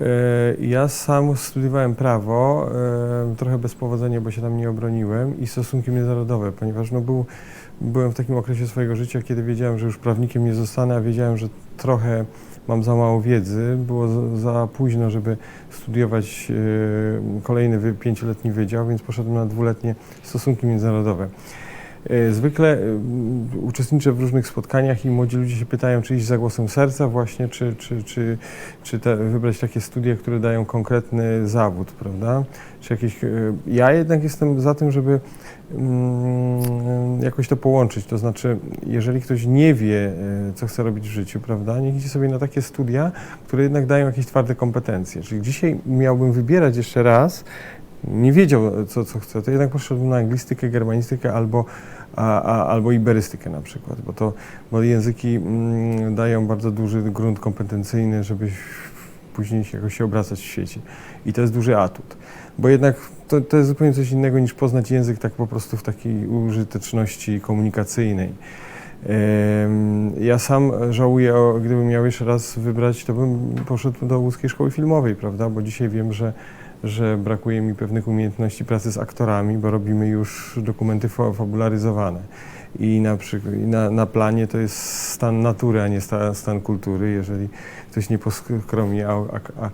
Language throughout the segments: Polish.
E, Ja sam studiowałem prawo, e, trochę bez powodzenia, bo się tam nie obroniłem i stosunki międzynarodowe, ponieważ no był, byłem w takim okresie swojego życia, kiedy wiedziałem, że już prawnikiem nie zostanę, a wiedziałem, że trochę mam za mało wiedzy. Było za- późno, żeby studiować e, kolejny pięcioletni wydział, więc poszedłem na dwuletnie stosunki międzynarodowe. E, Zwykle e, uczestniczę w różnych spotkaniach i młodzi ludzie się pytają, czy iść za głosem serca właśnie, czy, czy, czy, czy te, wybrać takie studia, które dają konkretny zawód, prawda? Czy jakieś, e, ja jednak jestem za tym, żeby mm, jakoś to połączyć. To znaczy, jeżeli ktoś nie wie, co chce robić w życiu, prawda, niech idzie sobie na takie studia, które jednak dają jakieś twarde kompetencje. Czyli dzisiaj miałbym wybierać jeszcze raz, nie wiedział, co, co chce, to jednak poszedłbym na anglistykę, germanistykę albo, a, a, albo iberystykę na przykład, bo, to, bo języki mm, dają bardzo duży grunt kompetencyjny, żeby później się jakoś się obracać w świecie. I to jest duży atut. Bo jednak to, to jest zupełnie coś innego niż poznać język tak po prostu w takiej użyteczności komunikacyjnej. Ja sam żałuję, gdybym miał jeszcze raz wybrać, to bym poszedł do łódzkiej szkoły filmowej, prawda? Bo dzisiaj wiem, że, że brakuje mi pewnych umiejętności pracy z aktorami, bo robimy już dokumenty fa- fabularyzowane. I na, na, na planie to jest stan natury, a nie sta, stan kultury. Jeżeli ktoś nie poskromi a, a, a,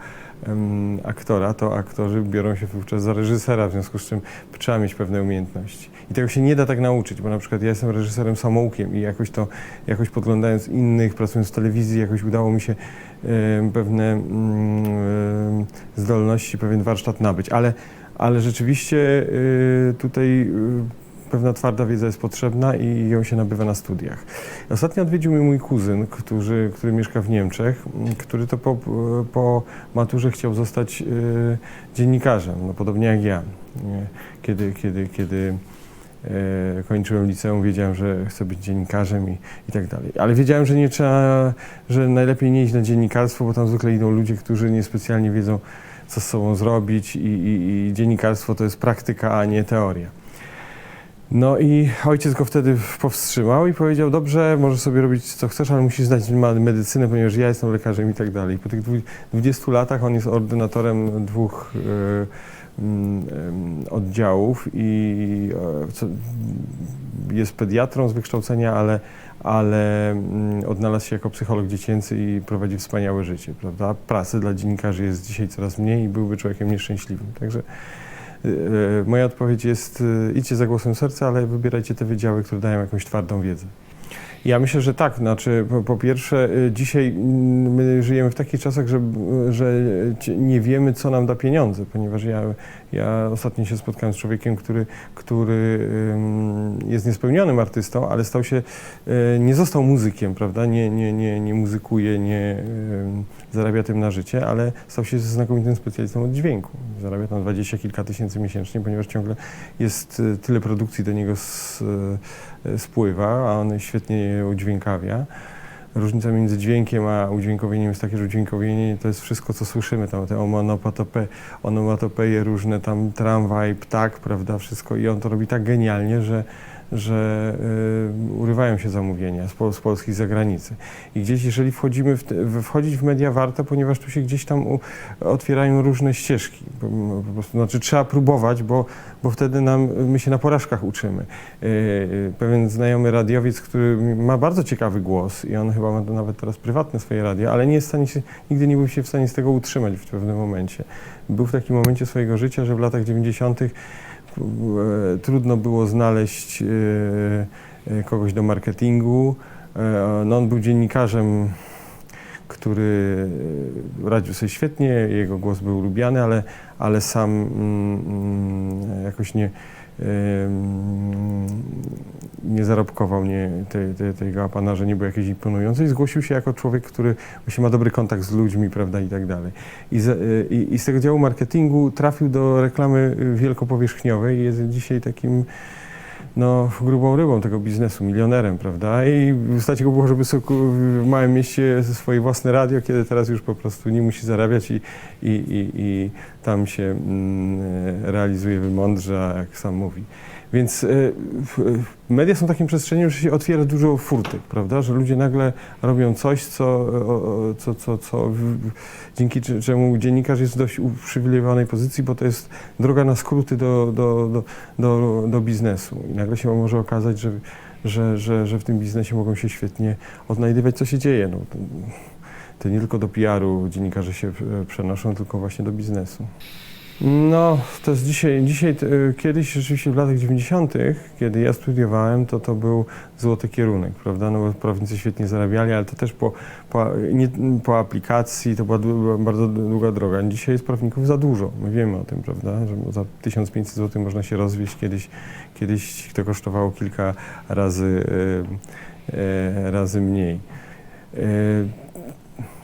aktora, to aktorzy biorą się wówczas za reżysera, w związku z czym trzeba mieć pewne umiejętności. I tego się nie da tak nauczyć, bo na przykład ja jestem reżyserem samoukiem i jakoś to, jakoś podglądając innych, pracując w telewizji, jakoś udało mi się pewne mm, zdolności, pewien warsztat nabyć. Ale, ale rzeczywiście y, tutaj y, pewna twarda wiedza jest potrzebna i ją się nabywa na studiach. Ostatnio odwiedził mnie mój kuzyn, który, który mieszka w Niemczech, m, który to po, po maturze chciał zostać y, dziennikarzem, no podobnie jak ja. Kiedy, kiedy, kiedy kończyłem liceum, wiedziałem, że chcę być dziennikarzem i, i tak dalej. Ale wiedziałem, że nie trzeba, że najlepiej nie iść na dziennikarstwo, bo tam zwykle idą ludzie, którzy niespecjalnie wiedzą, co z sobą zrobić i, i, i dziennikarstwo to jest praktyka, a nie teoria. No i ojciec go wtedy powstrzymał i powiedział, dobrze, możesz sobie robić co chcesz, ale musisz znać medycynę, ponieważ ja jestem lekarzem i tak dalej. Po tych dwu- 20 latach on jest ordynatorem dwóch e, em, oddziałów i e, jest pediatrą z wykształcenia, ale, ale mm, odnalazł się jako psycholog dziecięcy i prowadzi wspaniałe życie, prawda? Pracy dla dziennikarzy jest dzisiaj coraz mniej i byłby człowiekiem nieszczęśliwym. Także E, Moja odpowiedź jest, e, idźcie za głosem serca, ale wybierajcie te wydziały, które dają jakąś twardą wiedzę. Ja myślę, że tak. Znaczy, po, po pierwsze, y, dzisiaj mm, my żyjemy w takich czasach, że, że nie wiemy, co nam da pieniądze, ponieważ ja, ja ostatnio się spotkałem z człowiekiem, który, który jest niespełnionym artystą, ale stał się, y, nie został muzykiem, prawda? Nie, nie, nie, nie muzykuje, nie zarabia tym na życie, ale stał się znakomitym specjalistą od dźwięku. Zarabia tam dwadzieścia kilka tysięcy miesięcznie, ponieważ ciągle jest y, tyle produkcji do niego spływa, a on świetnie udźwiękawia. Różnica między dźwiękiem a udźwiękowieniem jest takie, że udźwiękowienie to jest wszystko, co słyszymy, tam te onomatope, onomatopeje różne, tam tramwaj, ptak, prawda, wszystko i on to robi tak genialnie, że, że y, urywają się zamówienia z, z Polski z zagranicy. I gdzieś, jeżeli wchodzimy w, te, wchodzić w media warto, ponieważ tu się gdzieś tam u, otwierają różne ścieżki. Po, po prostu, znaczy trzeba próbować, bo, bo wtedy nam, my się na porażkach uczymy. Yy, yy, Pewien znajomy radiowiec, który ma bardzo ciekawy głos i on chyba ma nawet teraz prywatne swoje radio, ale nie jest w stanie się, nigdy nie był się w stanie z tego utrzymać w pewnym momencie. Był w takim momencie swojego życia, że w latach 90. e, trudno było znaleźć e, e, kogoś do marketingu. No on był dziennikarzem, który radził sobie świetnie, jego głos był lubiany, ale, ale sam mm, mm, jakoś nie, nie zarobkował, nie, te, te, te jego apanarze nie były jakieś imponujące i zgłosił się jako człowiek, który właśnie ma dobry kontakt z ludźmi, prawda, i tak dalej. I z, i, i z tego działu marketingu trafił do reklamy wielkopowierzchniowej i jest dzisiaj takim no, grubą rybą tego biznesu, milionerem, prawda? I stać go było, żeby w małym mieście swoje własne radio, kiedy teraz już po prostu nie musi zarabiać i, i, i, i tam się mm, realizuje wymądrza, jak sam mówi. Więc y, w- media są takim przestrzeniem, że się otwiera dużo furtek, prawda? Że ludzie nagle robią coś, co, co, co, co dzięki cze- czemu dziennikarz jest w dość uprzywilejowanej pozycji, bo to jest droga na skróty do, do, do, do, do biznesu. I nagle się może okazać, że, że, że, że w tym biznesie mogą się świetnie odnajdywać, co się dzieje. No, to, to nie tylko do PR-u dziennikarze się e, przenoszą, tylko właśnie do biznesu. No, to jest dzisiaj, dzisiaj e, kiedyś rzeczywiście w latach 90., kiedy ja studiowałem, to to był złoty kierunek, prawda? No bo prawnicy świetnie zarabiali, ale to też po, po, nie, po aplikacji to była, była bardzo długa droga. Dzisiaj jest prawników za dużo, my wiemy o tym, prawda? Że za 1500 zł można się rozwieść, kiedyś, kiedyś to kosztowało kilka razy, e, e, razy mniej.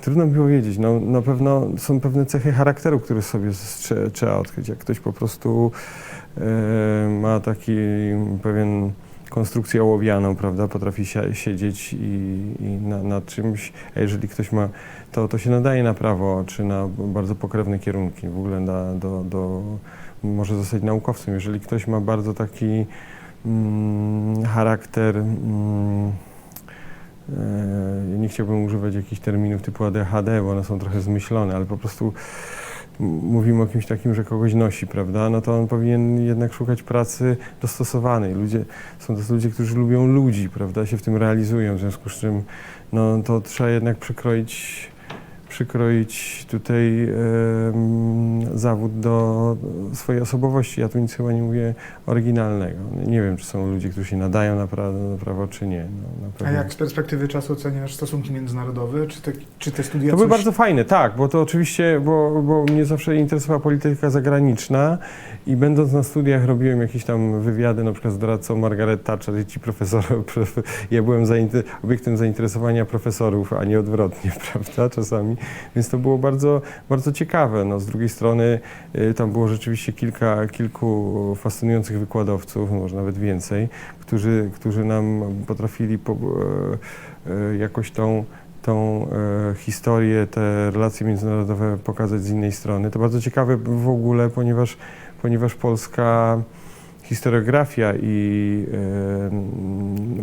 Trudno mi powiedzieć. No, na pewno są pewne cechy charakteru, które sobie trzeba odkryć. Jak ktoś po prostu e, ma taki pewien konstrukcję ołowianą, prawda, potrafi si- siedzieć i, i na, nad czymś, a jeżeli ktoś ma, to, to się nadaje na prawo, czy na bardzo pokrewne kierunki, w ogóle na, do, do, może zostać naukowcem. Jeżeli ktoś ma bardzo taki mm, charakter mm, Nie chciałbym używać jakichś terminów typu ADHD, bo one są trochę zmyślone, ale po prostu mówimy o kimś takim, że kogoś nosi, prawda? No to on powinien jednak szukać pracy dostosowanej. Ludzie, są to ludzie, którzy lubią ludzi, prawda? Się w tym realizują, w związku z czym no, to trzeba jednak przykroić, przykroić tutaj zawód do swojej osobowości. Ja tu nic chyba nie mówię oryginalnego. Nie wiem, czy są ludzie, którzy się nadają na prawo, na prawo czy nie. No, A jak z perspektywy czasu oceniasz stosunki międzynarodowe? Czy te, czy te studia To były coś- bardzo fajne, tak, bo to oczywiście, bo, bo mnie zawsze interesowała polityka zagraniczna i będąc na studiach robiłem jakieś tam wywiady, na przykład z doradcą Margaret Thatcher i ci profesor, prof, ja byłem zainter, obiektem zainteresowania profesorów, a nie odwrotnie, prawda, czasami, więc to było bardzo, bardzo ciekawe. No, z drugiej strony y, tam było rzeczywiście kilka, kilku fascynujących wykładowców, może nawet więcej, którzy, którzy nam potrafili po, e, e, jakoś tą tą e, historię, te relacje międzynarodowe pokazać z innej strony. To bardzo ciekawe w ogóle, ponieważ, ponieważ polska historiografia i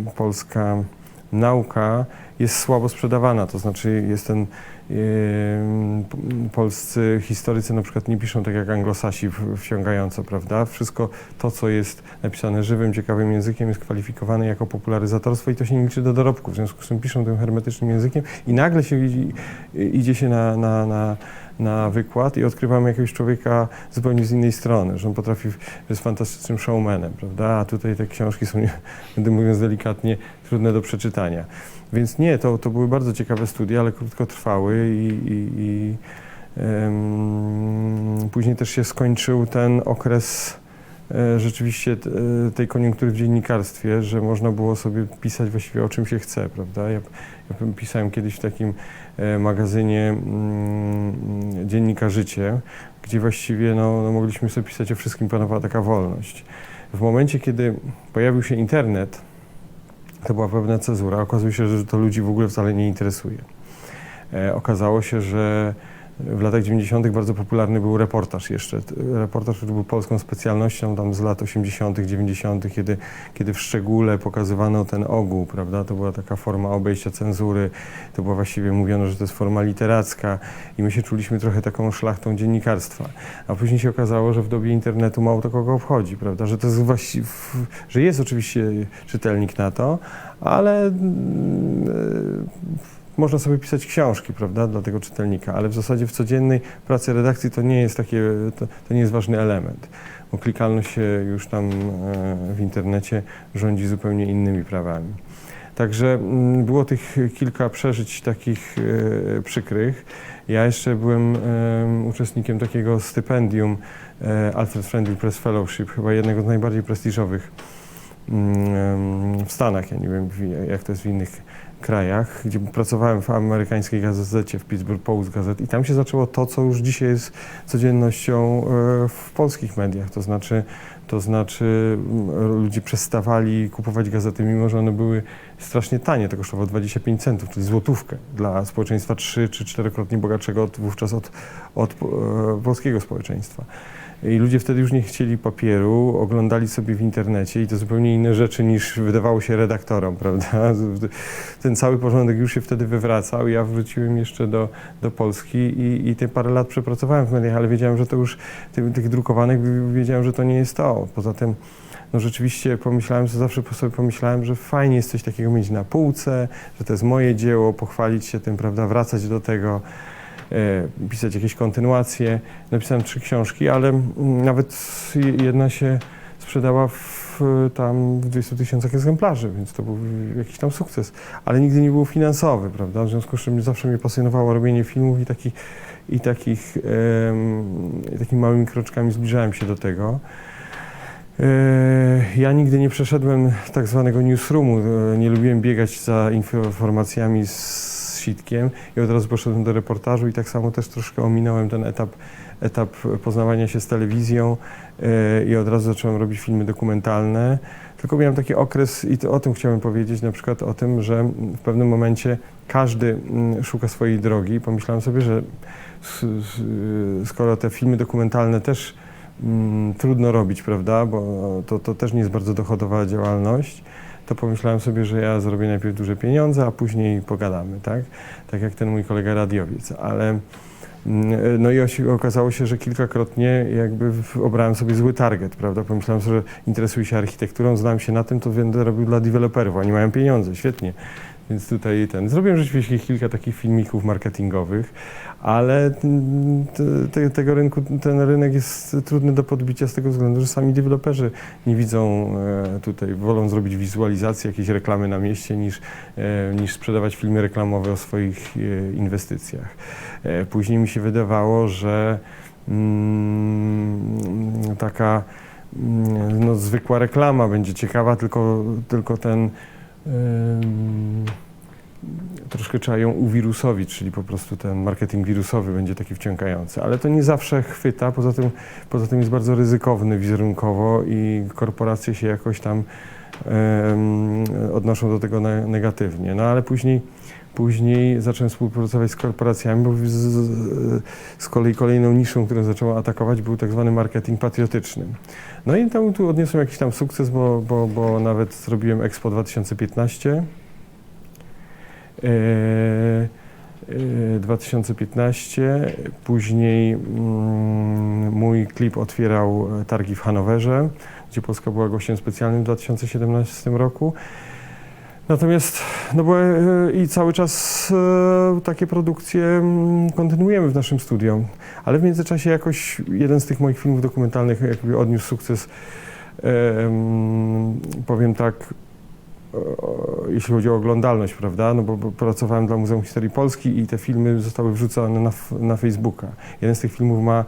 e, polska nauka jest słabo sprzedawana, to znaczy jest ten p- polscy historycy na przykład nie piszą tak jak anglosasi wciągająco, prawda? Wszystko to, co jest napisane żywym, ciekawym językiem jest kwalifikowane jako popularyzatorstwo i to się nie liczy do dorobku, w związku z czym piszą tym hermetycznym językiem i nagle się idzi, idzie się na, na, na, na wykład i odkrywamy jakiegoś człowieka zupełnie z innej strony, że on potrafi, że jest fantastycznym showmanem, prawda? A tutaj te książki są, będę mówiąc delikatnie, trudne do przeczytania. Więc nie, to, to były bardzo ciekawe studia, ale krótko trwały i, i, i później też się skończył ten okres e, rzeczywiście e, tej koniunktury w dziennikarstwie, że można było sobie pisać właściwie o czym się chce, prawda? Ja, ja pisałem kiedyś w takim e, magazynie mm, Dziennika Życie, gdzie właściwie no, no, mogliśmy sobie pisać o wszystkim, panowała taka wolność. W momencie, kiedy pojawił się internet, to była pewna cezura. Okazuje się, że to ludzi w ogóle wcale nie interesuje. E, okazało się, że w latach 90. bardzo popularny był reportaż jeszcze. Reportaż, który był polską specjalnością tam z lat 80., 90., kiedy, kiedy w szczególe pokazywano ten ogół, prawda? To była taka forma obejścia cenzury, to była właściwie mówiono, że to jest forma literacka i my się czuliśmy trochę taką szlachtą dziennikarstwa. A później się okazało, że w dobie internetu mało to kogo obchodzi, prawda? Że to jest właściwie, że jest oczywiście czytelnik na to, ale mm, e, można sobie pisać książki, prawda, dla tego czytelnika, ale w zasadzie w codziennej pracy redakcji to nie jest takie, to, to nie jest ważny element, bo klikalność już tam e, w internecie rządzi zupełnie innymi prawami. Także mm, było tych kilka przeżyć takich e, przykrych. Ja jeszcze byłem em, uczestnikiem takiego stypendium e, Alfred Friendly Press Fellowship, chyba jednego z najbardziej prestiżowych mm, w Stanach. Ja nie wiem, jak to jest w innych krajach, gdzie pracowałem w amerykańskiej gazecie, w Pittsburgh Post Gazette i tam się zaczęło to, co już dzisiaj jest codziennością e, w polskich mediach, to znaczy, to znaczy ludzie przestawali kupować gazety, mimo że one były strasznie tanie, to kosztowało 25 centów, czyli złotówkę dla społeczeństwa trzy czy czterokrotnie bogatszego od, wówczas od, od e, polskiego społeczeństwa. I ludzie wtedy już nie chcieli papieru, oglądali sobie w internecie i to zupełnie inne rzeczy niż wydawało się redaktorom, prawda? Ten cały porządek już się wtedy wywracał. Ja wróciłem jeszcze do, do Polski i, i te parę lat przepracowałem w mediach, ale wiedziałem, że to już tych, tych drukowanych, wiedziałem, że to nie jest to. Poza tym no rzeczywiście pomyślałem, że zawsze sobie pomyślałem, że fajnie jest coś takiego mieć na półce, że to jest moje dzieło, pochwalić się tym, prawda, wracać do tego, e, pisać jakieś kontynuacje. Napisałem trzy książki, ale nawet jedna się sprzedała w, tam w 20 tysiącach egzemplarzy, więc to był jakiś tam sukces, ale nigdy nie był finansowy, prawda, w związku z czym zawsze mnie pasjonowało robienie filmów i, taki, i takich, takimi małymi kroczkami zbliżałem się do tego. E, Ja nigdy nie przeszedłem tak zwanego newsroomu. E, Nie lubiłem biegać za informacjami z sitkiem i od razu poszedłem do reportażu i tak samo też troszkę ominąłem ten etap, etap poznawania się z telewizją e, i od razu zacząłem robić filmy dokumentalne. Tylko miałem taki okres i to o tym chciałem powiedzieć, na przykład o tym, że w pewnym momencie każdy mm, szuka swojej drogi. Pomyślałem sobie, że skoro te filmy dokumentalne też mm, trudno robić, prawda, bo to, to też nie jest bardzo dochodowa działalność, to pomyślałem sobie, że ja zrobię najpierw duże pieniądze, a później pogadamy, tak? Tak jak ten mój kolega radiowiec, ale mm, no i okazało się, że kilkakrotnie jakby obrałem sobie zły target, prawda? Pomyślałem sobie, że interesuję się architekturą, znam się na tym, to będę robił dla deweloperów, oni mają pieniądze, świetnie. Więc tutaj ten, zrobiłem rzeczywiście kilka takich filmików marketingowych, ale te, te, tego rynku, ten rynek jest trudny do podbicia z tego względu, że sami deweloperzy nie widzą e, tutaj, wolą zrobić wizualizację, jakieś reklamy na mieście niż, e, niż sprzedawać filmy reklamowe o swoich e, inwestycjach. Później mi się wydawało, że mm, taka mm, no, zwykła reklama będzie ciekawa, tylko, tylko ten em, troszkę trzeba ją uwirusowić, czyli po prostu ten marketing wirusowy będzie taki wciągający. Ale to nie zawsze chwyta, poza tym, poza tym jest bardzo ryzykowny wizerunkowo i korporacje się jakoś tam em, odnoszą do tego ne- negatywnie. No ale później, później zacząłem współpracować z korporacjami, bo z, z, z kolei kolejną niszą, którą zaczęło atakować, był tak zwany marketing patriotyczny. No i tam tu odniosłem jakiś tam sukces, bo, bo, bo nawet zrobiłem Expo 2015. E, e, 2015. Później mm, mój klip otwierał e, targi w Hanowerze, gdzie Polska była gościem specjalnym w 2017 roku. Natomiast no bo, e, i cały czas e, takie produkcje mm, kontynuujemy w naszym studio, ale w międzyczasie jakoś jeden z tych moich filmów dokumentalnych jakby odniósł sukces, e, mm, powiem tak, jeśli chodzi o oglądalność, prawda? No bo, pracowałem dla Muzeum Historii Polski i te filmy zostały wrzucone na, na Facebooka. Jeden z tych filmów ma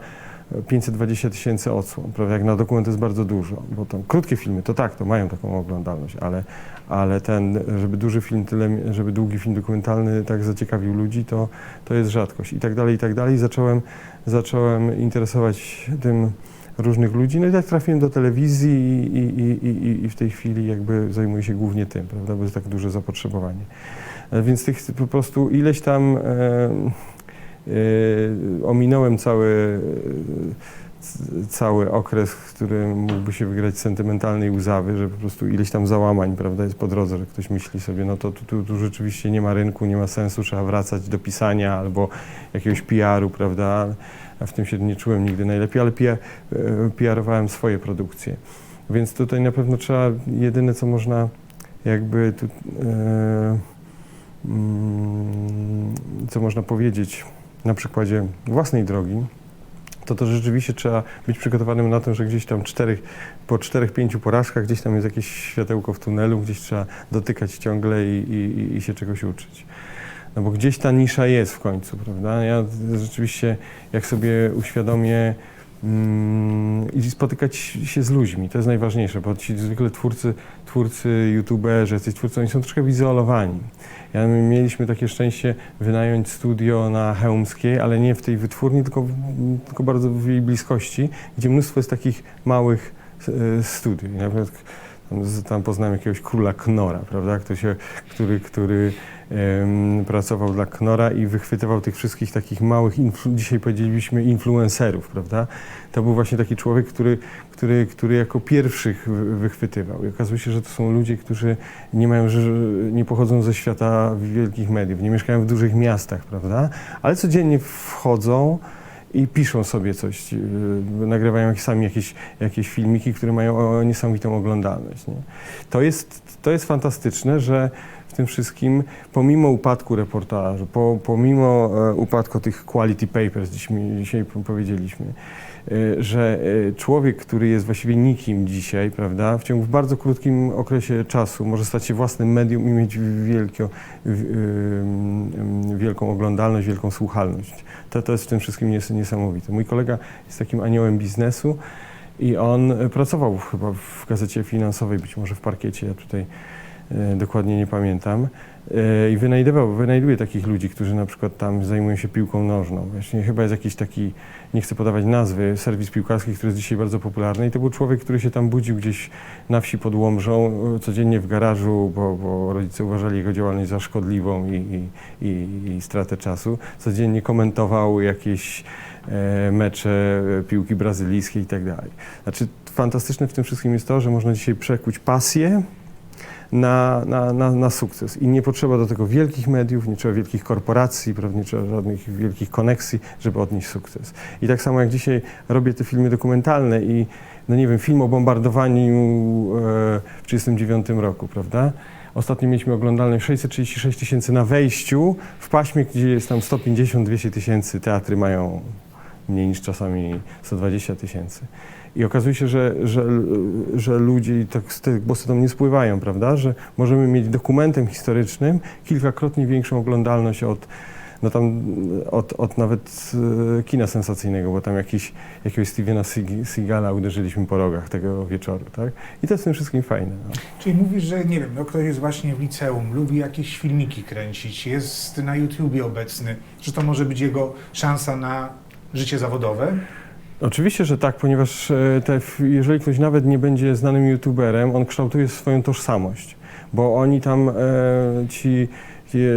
520 tysięcy odsłon, prawda? Jak na dokument jest bardzo dużo, bo tam krótkie filmy to tak, to mają taką oglądalność, ale, ale ten, żeby duży film tyle, żeby długi film dokumentalny tak zaciekawił ludzi, to, to jest rzadkość i tak dalej, i tak dalej. Zacząłem, zacząłem interesować tym różnych ludzi. No i tak trafiłem do telewizji i, i, i, i, w tej chwili jakby zajmuję się głównie tym, prawda, bo jest tak duże zapotrzebowanie. E, Więc tych po prostu ileś tam e, e, ominąłem cały, e, cały okres, w którym mógłby się wygrać sentymentalnej łzawy, że po prostu ileś tam załamań, prawda, jest po drodze, że ktoś myśli sobie, no to tu, tu, tu rzeczywiście nie ma rynku, nie ma sensu, trzeba wracać do pisania albo jakiegoś PR-u, prawda, w tym się nie czułem nigdy najlepiej, ale PR, e, PR-owałem swoje produkcje. Więc tutaj na pewno trzeba, jedyne co można jakby tu, e, mm, co można powiedzieć na przykładzie własnej drogi, to to rzeczywiście trzeba być przygotowanym na to, że gdzieś tam czterech, po czterech, pięciu porażkach gdzieś tam jest jakieś światełko w tunelu, gdzieś trzeba dotykać ciągle i, i, i się czegoś uczyć. No bo gdzieś ta nisza jest w końcu, prawda? Ja rzeczywiście, jak sobie uświadomię mm, i spotykać się z ludźmi, to jest najważniejsze, bo ci zwykle twórcy, twórcy, youtuberzy, jacyś twórcy, oni są troszkę wyizolowani. Ja, my mieliśmy takie szczęście wynająć studio na Chełmskiej, ale nie w tej wytwórni, tylko, tylko bardzo w jej bliskości, gdzie mnóstwo jest takich małych e, studiów. Na przykład Tam, tam poznałem jakiegoś króla Knora, prawda, który, się, który, który pracował dla Knora i wychwytywał tych wszystkich takich małych, dzisiaj powiedzielibyśmy influencerów, prawda. To był właśnie taki człowiek, który, który, który jako pierwszych wy- wychwytywał. I okazuje się, że to są ludzie, którzy nie mają, nie pochodzą ze świata wielkich mediów, nie mieszkają w dużych miastach, prawda, ale codziennie wchodzą i piszą sobie coś, yy, nagrywają sami jakieś, jakieś filmiki, które mają niesamowitą oglądalność. Nie? To, jest, to jest fantastyczne, że tym wszystkim, pomimo upadku reportażu, po, pomimo e, upadku tych quality papers, dzisiaj po- powiedzieliśmy, e, że e, człowiek, który jest właściwie nikim dzisiaj, prawda, w ciągu w bardzo krótkim okresie czasu może stać się własnym medium i mieć wielkie, w- ym, ym, wielką oglądalność, wielką słuchalność. To, to jest w tym wszystkim nies- niesamowite. Mój kolega jest takim aniołem biznesu i on pracował chyba w gazecie finansowej, być może w parkiecie, ja tutaj dokładnie nie pamiętam. E, I wynajdował, wynajduje takich ludzi, którzy na przykład tam zajmują się piłką nożną. Właśnie chyba jest jakiś taki, nie chcę podawać nazwy, serwis piłkarski, który jest dzisiaj bardzo popularny. I to był człowiek, który się tam budził gdzieś na wsi pod Łomżą, e, codziennie w garażu, bo, bo rodzice uważali jego działalność za szkodliwą i, i, i, i stratę czasu. Codziennie komentował jakieś e, mecze e, piłki brazylijskiej i tak dalej. Znaczy, fantastyczne w tym wszystkim jest to, że można dzisiaj przekuć pasję na, na, na, na sukces. I nie potrzeba do tego wielkich mediów, nie trzeba wielkich korporacji, prawda, nie trzeba żadnych wielkich koneksji, żeby odnieść sukces. I tak samo jak dzisiaj robię te filmy dokumentalne i, no nie wiem, film o bombardowaniu e, w 1939 roku, prawda? Ostatnio mieliśmy oglądalność 636 tysięcy na wejściu, w paśmie, gdzie jest tam 150-200 tysięcy, teatry mają mniej niż czasami 120 tysięcy. I okazuje się, że, że, że ludzie i tak te głosy tam nie spływają, prawda? Że możemy mieć dokumentem historycznym kilkakrotnie większą oglądalność od, no tam, od, od nawet e, kina sensacyjnego, bo tam jakiś, jakiegoś Stevena Seag- Seagala uderzyliśmy po rogach tego wieczoru, tak? I to jest tym wszystkim fajne. No. Czyli mówisz, że nie wiem, no ktoś jest właśnie w liceum, lubi jakieś filmiki kręcić, jest na YouTubie obecny, że to może być jego szansa na życie zawodowe? Oczywiście, że tak, ponieważ e, te, jeżeli ktoś nawet nie będzie znanym youtuberem, on kształtuje swoją tożsamość, bo oni tam, e, ci,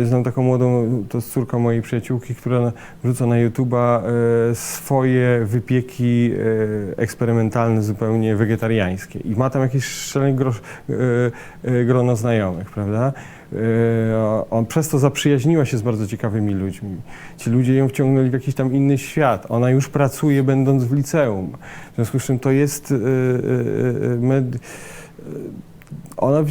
znam taką młodą, to jest córka mojej przyjaciółki, która wrzuca na YouTuba e, swoje wypieki e, eksperymentalne, zupełnie wegetariańskie i ma tam jakieś grosz, e, grono znajomych, prawda? On przez to zaprzyjaźniła się z bardzo ciekawymi ludźmi. Ci ludzie ją wciągnęli w jakiś tam inny świat. Ona już pracuje, będąc w liceum. W związku z czym to jest. Med... Ona e,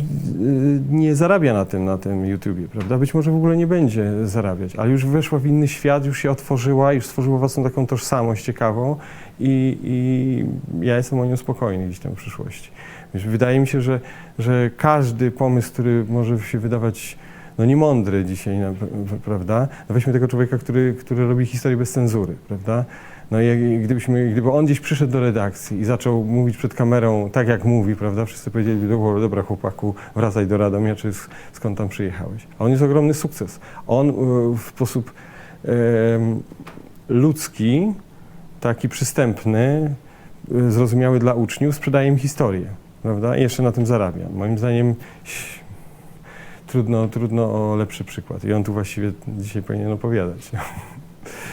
nie zarabia na tym, na tym YouTubie, prawda? Być może w ogóle nie będzie zarabiać, ale już weszła w inny świat, już się otworzyła, już stworzyła własną taką tożsamość ciekawą i, i ja jestem o nią spokojny gdzieś tam w przyszłości. Więc wydaje mi się, że, że każdy pomysł, który może się wydawać no niemądry dzisiaj, prawda? Weźmy tego człowieka, który, który robi historię bez cenzury, prawda? No i gdybyśmy, gdyby on gdzieś przyszedł do redakcji i zaczął mówić przed kamerą tak, jak mówi, prawda? Wszyscy powiedzieli, dobra, dobra chłopaku, wracaj do Radomia, czy sk- skąd tam przyjechałeś? A on jest ogromny sukces. On y, w sposób ludzki, taki przystępny, y, zrozumiały dla uczniów, sprzedaje im historię, prawda? I jeszcze na tym zarabia. Moim zdaniem trudno, trudno o lepszy przykład. I on tu właściwie dzisiaj powinien opowiadać.